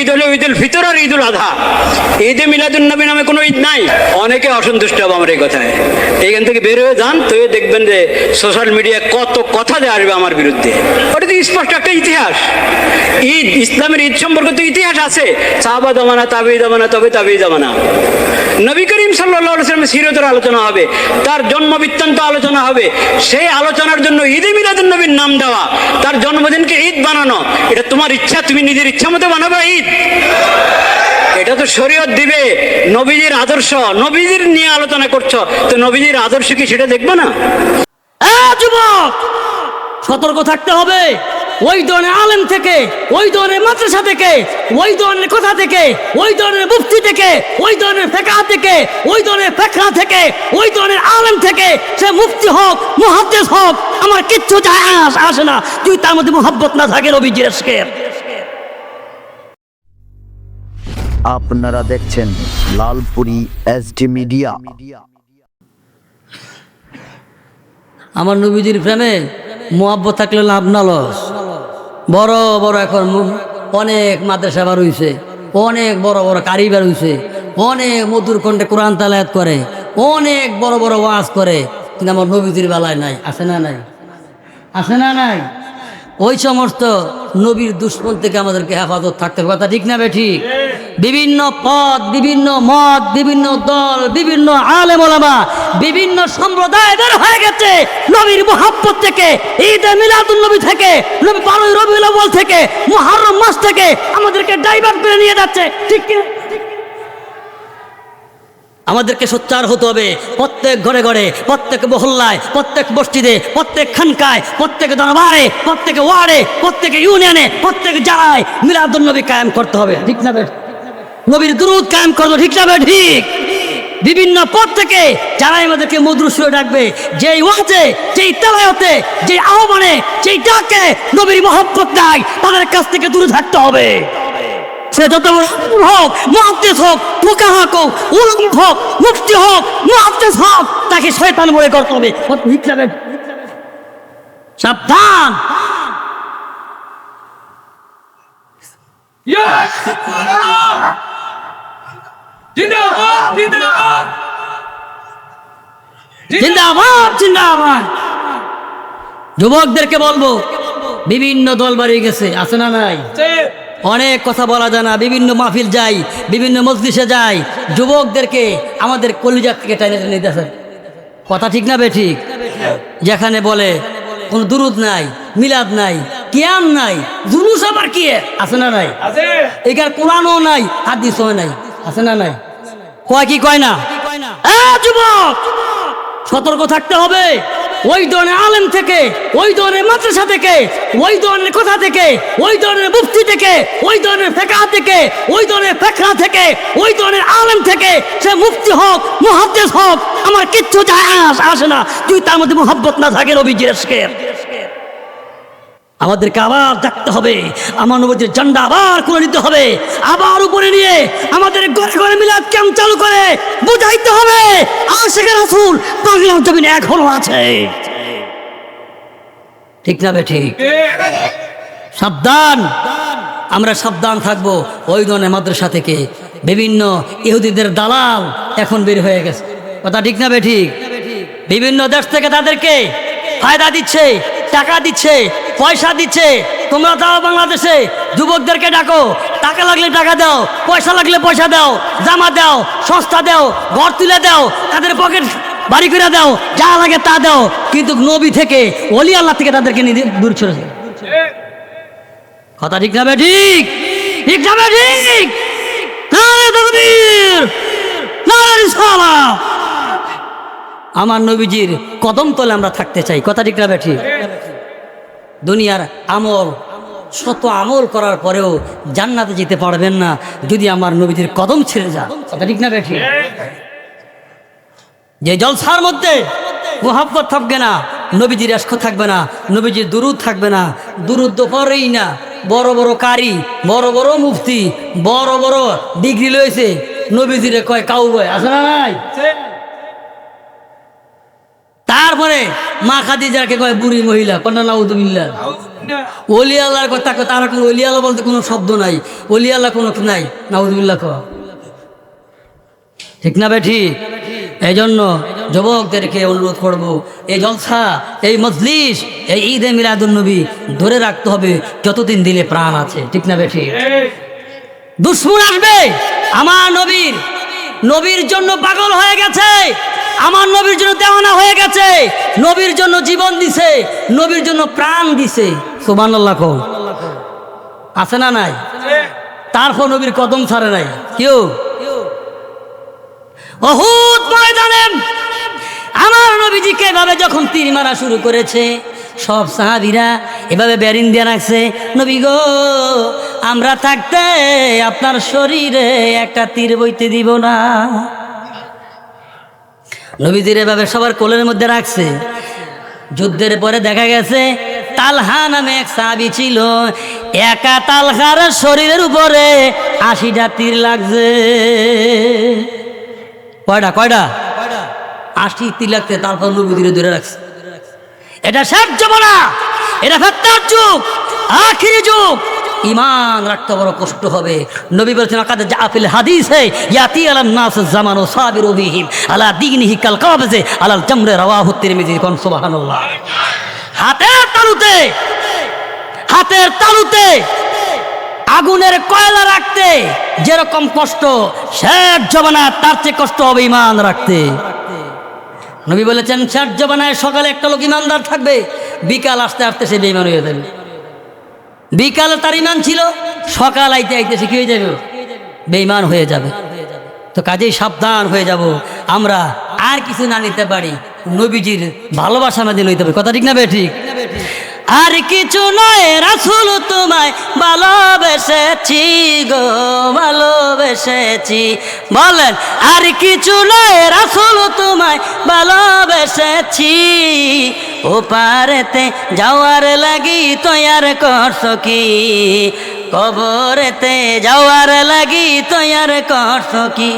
ঈদ হলো ঈদুল ফিতর আর ঈদুল আধা। ঈদে মিলাদুল নবী নামে কোনো ঈদ নাই। অনেকে অসন্তুষ্ট হবে আমার এই কথায়। এইখান থেকে বের হয়ে যান, তো দেখবেন যে সোশ্যাল মিডিয়ায় কত কথা যে আসবে আমার বিরুদ্ধে। ওটা তো স্পষ্ট একটা ইতিহাস। ঈদ, ইসলামের ঈদ সম্পর্কে তো ইতিহাস আছে। সাহাবা জমানা তাবি জমানা, তবে তাবি জমানা। নবী করিম সাল্লাহ সাল্লামের সিরতের আলোচনা হবে, তার জন্ম বৃত্তান্ত আলোচনা হবে। সেই আলোচনার জন্য ঈদে মিলাদুল নবীর নাম দেওয়া, তার জন্মদিনকে ঈদ বানানো। এটা তোমার ইচ্ছা, তুমি নিজের ইচ্ছা মতো বানাবে ঈদ। এটা তো শরীয়ত দিবে। নবীজির আদর্শ, নবীজির নিয়ে আলোচনা করছ। তো নবীজির আদর্শ কি সেটা দেখব না? যুবক, সতর্ক থাকতে হবে। ওই ধরনের আলেম থেকে, ওই ধরনের মাদ্রাসা থেকে, ওই ধরনের কথা থেকে, ওই ধরনের মুফতি থেকে, ওই ধরনের ফেকা থেকে, ওই ধরনের ফেকরা থেকে, ওই ধরনের আলেম থেকে, সে মুফতি হোক, মুহাদ্দেস হোক, আমার কিচ্ছু যায় আসে না। তুই তার মধ্যে মোহাব্বত না থাকে রবি জিরেসকের আপনারা দেখছেন লালপুরি এসডি মিডিয়া আমার নবীজির প্রেমে মোহাব্বত থাকলে লাভ না লস। বড় বড় এখন অনেক মাদ্রাসা বার হইছে, অনেক বড় বড় কারি বার হইছে, অনেক মধুর কণ্ঠে কোরআন তালায়াত করে, অনেক বড় বড় ওয়াজ করে, কিন্তু আমার নবীজির বেলায় নাই। আছে না নাই? আছে না নাই? ওই সমস্ত নবীর দুশ্মন থেকে আমাদেরকে হেফাজত থাকতে হবে। কথা ঠিক না বে ঠিক? বিভিন্ন পদ, বিভিন্ন মত, বিভিন্ন দল, বিভিন্ন আলেমা বিভিন্ন সম্প্রদায় বের হয়ে গেছে নবীর মোহাব্বত থেকে ঈদে মিলাদুল নবী থেকে, নবী বারোই রবিউল থেকে, মুহররম মাস থেকে আমাদেরকে ডাইভার্ট করে নিয়ে যাচ্ছে। ঠিক আমাদেরকে সোচ্চার হতে হবে প্রত্যেক ঘরে ঘরে, প্রত্যেক মহল্লায়, প্রত্যেক মসজিদে, প্রত্যেক খানকায়, প্রত্যেক দরবারে, প্রত্যেক ওয়ার্ডে, প্রত্যেক ইউনিয়নে, প্রত্যেক জায়গায় মিলাদুল নবী কায়েম করতে হবে। ঠিক না নবীর দুরুদ কায়েম করব ঠিক না ঠিক। বিভিন্ন পথ থেকে যারাই আমাদেরকে মধুর সুরে ডাকবে। যেই ওয়াজে, যেই তেলায়তে যেই আহ্বানে, যেই ডাকে নবীর মহব্বত নাই, তাদের কাছ থেকে দূরে থাকতে হবে। সে যত হোক, মুহাদ্দিস হোক ফুকাহা হোক, উলম হোক, মুফতি হোক, মুহাদ্দিস হোক, তাকে শয়তান বলে করতে হবে লাগে সাবধান। জিন্দাবাদ জিন্দাবাদ জিন্দাবাদ। যুবকদেরকে বলব বিভিন্ন দল বাড়িয়ে গেছে আছে না নাই? অনেক কথা বলা যায় না বিভিন্ন মাহফিল যাই বিভিন্ন মজলিসে যাই যুবকদেরকে আমাদের কলিজার থেকে টাইনে টেনে দিতেছে কথা ঠিক না বে ঠিক? যেখানে বলে কোনো দুরুদ নাই মিলাদ নাই কিয়াম নাই জুলুস আবার কি? আছে না নাই? এখানে কোরআনও নাই হাদিসও নাই আছে না নাই? কয় কি কয় না? যুবক, সতর্ক থাকতে হবে। ওই ধরনের আলেম থেকে, ওই ধরনের মাদ্রাসা থেকে, ওই ধরনের কথা থেকে, ওই ধরনের মুফতি থেকে, ওই ধরনের ফেকা থেকে, ওই ধরনের ফেকরা থেকে, ওই ধরনের আলেম থেকে, সে মুফতি হোক, মুহাদ্দেস হোক, আমার কিচ্ছু যায় আসে না। তুই তার মধ্যে মোহাব্বত না থাকে রবি জিরেসকের আমাদেরকে আবার ডাকতে হবে। আমার নবীর ঝান্ডা আবার করে নিতে হবে। আবার উপরে নিয়ে আমাদের ঘরে ঘরে মিলাদ ক্যাম্প চালু করে বুঝাইতে হবে। আশেখের রাসূল বাংলার জমিনে এখনও আছে। ঠিক না বে ঠিক সাবধান। আমরা সাবধান থাকব। ওই ধরনের মাদ্রাসা থেকে বিভিন্ন ইহুদিদের দালাল এখন বের হয়ে গেছে। কথা ঠিক না বে ঠিক বিভিন্ন দেশ থেকে তাদেরকে ফায়দা দিচ্ছে, টাকা দিচ্ছে পয়সা দিচ্ছে। তোমরা দাও বাংলাদেশে, যুবকদেরকে ডাকো। টাকা লাগলে টাকা দাও, পয়সা লাগলে পয়সা দাও। জামা দাও, সস্তা দাও, ঘর তুলে দাও, তাদের পকেট বাড়ি করে দাও, যা লাগে তা দাও। কিন্তু নবী থেকে অলি আল্লাহ থেকে তাদেরকে দূর ছড়ে কথা ঠিক না ঠিক? ঠিক না ঠিক? আমার নবীজির কদম তলে আমরা থাকতে চাই। কথা ঠিক না ঠিক? দুনিয়ার আমল, শত আমল করার পরেও জান্নাতে যেতে পারবেন না যদি আমার নবীদের কদম ছেড়ে যান। ঠিক না বে ঠিক? যে জলসার মধ্যে মোহাব্বত থাকবে না, নবীজির এস্ক থাকবে না, নবীজির দুরুদ থাকবে না, দুরুদ পরেই না। বড় বড় কারি, বড় বড় মুফতি, বড় বড় ডিগ্রি লয়েছে নবীজিরে কয় কাউ বয় আছে না নাই? তারপরে মা খাদিজাকে কয়, বুড়ি মহিলা কন্যা নাউদুবিল্লা অলি আল্লাহর কথা তারা কোনো অলি আল্লাহ বলতে কোনো শব্দ নাই। অলি আল্লাহ কোনো নাই। নাউজুবিল্লাহ ক ঠিক না বেঠি এই জন্য যুবকদেরকে অনুরোধ করব, এই জলসা, এই মজলিস, এই ঈদে মিলাদুন্নবী ধরে রাখতে হবে যতদিন দিলে প্রাণ আছে। ঠিক না বেঠি দুশ্মন আসবে। আমার নবীর নবীর জন্য পাগল হয়ে গেছে। আমার নবীর জন্য দেওয়ানা হয়ে গেছে। নবীর জন্য জীবন দিছে, নবীর জন্য প্রাণ দিছে। সুবহানাল্লাহ কও। আছে না নাই? তারপর নবীর কদম ছাড়ে নাই। কেউ অহুত ময়দানে আমার নবীজিকে এভাবে যখন তীর মারা শুরু করেছে, সব সাহাবিরা এভাবে ব্যারিং দিয়ে রাখছে, নবী গো, আমরা থাকতে আপনার শরীরে একটা তীর বইতে দিব না। নবীজির এভাবে সবার কোলের মধ্যে রাখছে। যুদ্ধের পরে দেখা গেছে, তালহা নামে এক সাবি ছিল। একা তালহার শরীরের উপরে আশিটা তীর লাগছে। কয়টা কয়টা? আশি তীর লাগছে, তারপর নবীজিরে ধরে রাখছে। এটা শেষ জমানা এটা ফেত্তার যুগ, আখিরি যুগ। ইমান রাখতে বড় কষ্ট হবে। নবী বলছেন আকাদে জাফিল হাদিসে, ইয়াতি আলান নাস জামানো সাবিরু বিহিম, আলা দিনিহি কাল কাবাজে, আলাল জামরে রাওয়াহু তিরমিজি। কোন সুবহানাল্লাহ। হাতের তালুতে হাতের তালুতে আগুনের কয়লা রাখতে যেরকম কষ্ট শেষ জমানা তার চেয়ে কষ্ট হবে ইমান রাখতে। নবী বলেছেন শেষ জমানায় সকালে একটা লোক ইমানদার থাকবে, বিকাল আসতে আসতে সে বেইমান হয়ে যাবে। বিকালে তার ইমান ছিল, সকাল আইতে আইতে সে কি হয়ে যাবে? বেইমান হয়ে যাবে। তো কাজেই সাবধান হয়ে যাব। আমরা আর কিছু না নিতে পারি। নবীজির ভালোবাসা আমাদের লইতে হবে। কথা ঠিক না বে ঠিক? আর কিছু নয়, রাসুল তোমায় ভালোবেসেছি গো, ভালোবেসেছি। বলেন, আর কিছু নয়, রাসুল তোমায় ভালোবেসেছি। ও পারেতে যাওয়ার লাগি তৈয়ার করছ কি? কবরেতে যাওয়ার লাগি তৈয়ার করছ কি?